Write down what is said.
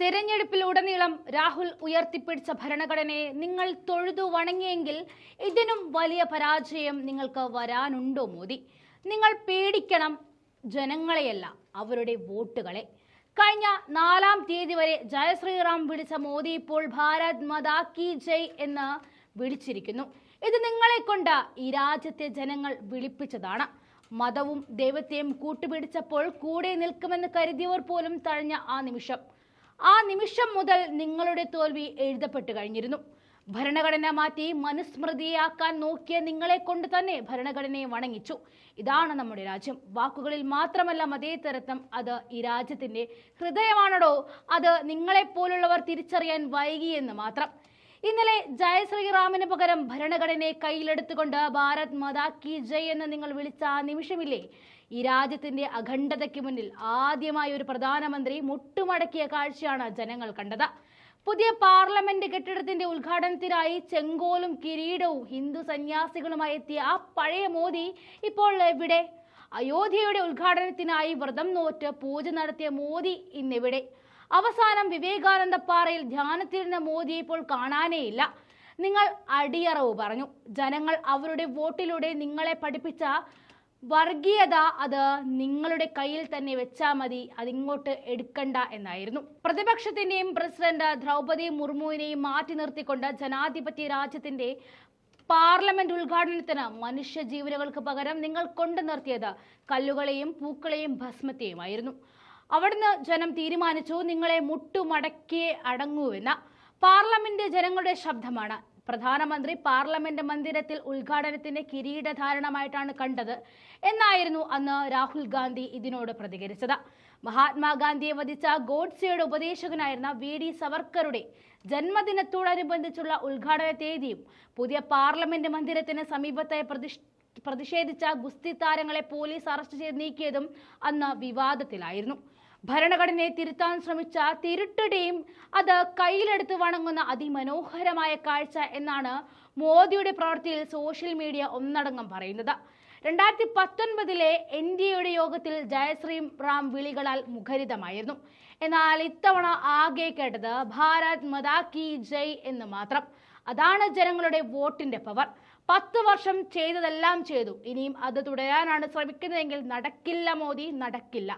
തെരഞ്ഞെടുപ്പിലുടനീളം രാഹുൽ ഉയർത്തിപ്പിടിച്ച ഭരണഘടനയെ നിങ്ങൾ തൊഴുതു വണങ്ങിയെങ്കിൽ ഇതിനും വലിയ പരാജയം നിങ്ങൾക്ക് വരാനുണ്ടോ മോദി? നിങ്ങൾ പേടിക്കണം ജനങ്ങളെയല്ല അവരുടെ വോട്ടുകളെ. കഴിഞ്ഞ നാലാം തീയതി വരെ ജയശ്രീറാം വിളിച്ച മോദി ഇപ്പോൾ ഭാരത് മതാ കി ജയ് എന്ന് വിളിച്ചിരിക്കുന്നു. ഇത് നിങ്ങളെ കൊണ്ട് ഈ രാജ്യത്തെ ജനങ്ങൾ വിളിപ്പിച്ചതാണ്. മതവും ദൈവത്തെയും കൂട്ടുപിടിച്ചപ്പോൾ കൂടെ നിൽക്കുമെന്ന് കരുതിയവർ പോലും തഴഞ്ഞ ആ നിമിഷം. ആ നിമിഷം മുതൽ നിങ്ങളുടെ തോൽവി എഴുതപ്പെട്ടു കഴിഞ്ഞിരുന്നു. ഭരണഘടന മാറ്റി മനുസ്മൃതിയാക്കാൻ നോക്കിയ നിങ്ങളെ കൊണ്ട് തന്നെ ഭരണഘടനയെ വണങ്ങിച്ചു. ഇതാണ് നമ്മുടെ രാജ്യം. വാക്കുകളിൽ മാത്രമല്ല മതേതരത്വം അത് ഈ രാജ്യത്തിന്റെ ഹൃദയമാണടോ. അത് നിങ്ങളെപ്പോലുള്ളവർ തിരിച്ചറിയാൻ വൈകിയെന്ന് മാത്രം. ഇന്നലെ ജയ ശ്രീറാമിന് പകരം ഭരണഘടനയെ കയ്യിലെടുത്തുകൊണ്ട് ഭാരത് മാതാ കി ജയ് എന്ന് നിങ്ങൾ വിളിച്ച ആ നിമിഷമില്ലേ? ഈ രാജ്യത്തിന്റെ അഖണ്ഡതയ്ക്ക് മുന്നിൽ ആദ്യമായി ഒരു പ്രധാനമന്ത്രി മുട്ടുമടക്കിയ കാഴ്ചയാണ് ജനങ്ങൾ കണ്ടത്. പുതിയ പാർലമെന്റ് കെട്ടിടത്തിന്റെ ഉദ്ഘാടനത്തിനായി ചെങ്കോലും കിരീടവും ഹിന്ദു സന്യാസികളുമായി എത്തിയ ആ പഴയ മോദി ഇപ്പോൾ എവിടെ? അയോധ്യയുടെ ഉദ്ഘാടനത്തിനായി വ്രതം നോറ്റ് പൂജ നടത്തിയ മോദി ഇന്നെവിടെ? അവസാനം വിവേകാനന്ദ പാറയിൽ ധ്യാനത്തിരുന്ന മോദിയെ ഇപ്പോൾ കാണാനേയില്ല. നിങ്ങൾ അടിയറവ് പറഞ്ഞു. ജനങ്ങൾ അവരുടെ വോട്ടിലൂടെ നിങ്ങളെ പഠിപ്പിച്ച വർഗീയത അത് നിങ്ങളുടെ കയ്യിൽ തന്നെ വെച്ചാൽ മതി അതിങ്ങോട്ട് എടുക്കണ്ട എന്നായിരുന്നു. പ്രതിപക്ഷത്തിന്റെയും പ്രസിഡന്റ് ദ്രൗപദി മുർമുവിനെയും മാറ്റി നിർത്തിക്കൊണ്ട് ജനാധിപത്യ രാജ്യത്തിന്റെ പാർലമെന്റ് ഉദ്ഘാടനത്തിന് മനുഷ്യ ജീവനുകൾക്ക് പകരം നിങ്ങൾ കൊണ്ടു നിർത്തിയത് കല്ലുകളെയും പൂക്കളെയും ഭസ്മത്തെയുമായിരുന്നു. അവിടുന്ന് ജനം തീരുമാനിച്ചു നിങ്ങളെ മുട്ടുമടക്കിയേ അടങ്ങൂവെന്ന് പാർലമെന്റ് ജനങ്ങളുടെ ശബ്ദമാണ്. പ്രധാനമന്ത്രി പാർലമെന്റ് മന്ദിരത്തിൽ ഉദ്ഘാടനത്തിന്റെ കിരീടധാരണമായിട്ടാണ് കണ്ടത് എന്നായിരുന്നു അന്ന് രാഹുൽ ഗാന്ധി ഇതിനോട് പ്രതികരിച്ചത്. മഹാത്മാഗാന്ധിയെ വധിച്ച ഗോഡ്സെയുടെ ഉപദേശകനായിരുന്ന വി. ഡി. സവർക്കറുടെ ജന്മദിനത്തോടനുബന്ധിച്ചുള്ള ഉദ്ഘാടന തീയതിയും പുതിയ പാർലമെന്റ് മന്ദിരത്തിന് സമീപത്തെ പ്രതിഷ് പ്രതിഷേധിച്ച ഗുസ്തി താരങ്ങളെ പോലീസ് അറസ്റ്റ് ചെയ്ത് നീക്കിയതും അന്ന് വിവാദത്തിലായിരുന്നു. ഭരണഘടനയെ തിരുത്താൻ ശ്രമിച്ച തിരുട്ടുടെയും അത് കയ്യിലെടുത്ത് വണങ്ങുന്ന അതിമനോഹരമായ കാഴ്ച എന്നാണ് മോദിയുടെ പ്രവൃത്തിയിൽ സോഷ്യൽ മീഡിയ ഒന്നടങ്കം പറയുന്നത്. രണ്ടായിരത്തി പത്തൊൻപതിലെ എൻ ഡി എയുടെ യോഗത്തിൽ ജയശ്രീ റാം വിളികളാൽ മുഖരിതമായിരുന്നു. എന്നാൽ ഇത്തവണ ആകെ കേട്ടത് ഭാരത് മതാ കി ജയ് എന്ന് മാത്രം. അതാണ് ജനങ്ങളുടെ വോട്ടിന്റെ പവർ. പത്ത് വർഷം ചെയ്തതെല്ലാം ചെയ്തു. ഇനിയും അത് തുടരാനാണ് ശ്രമിക്കുന്നതെങ്കിൽ നടക്കില്ല മോദി നടക്കില്ല.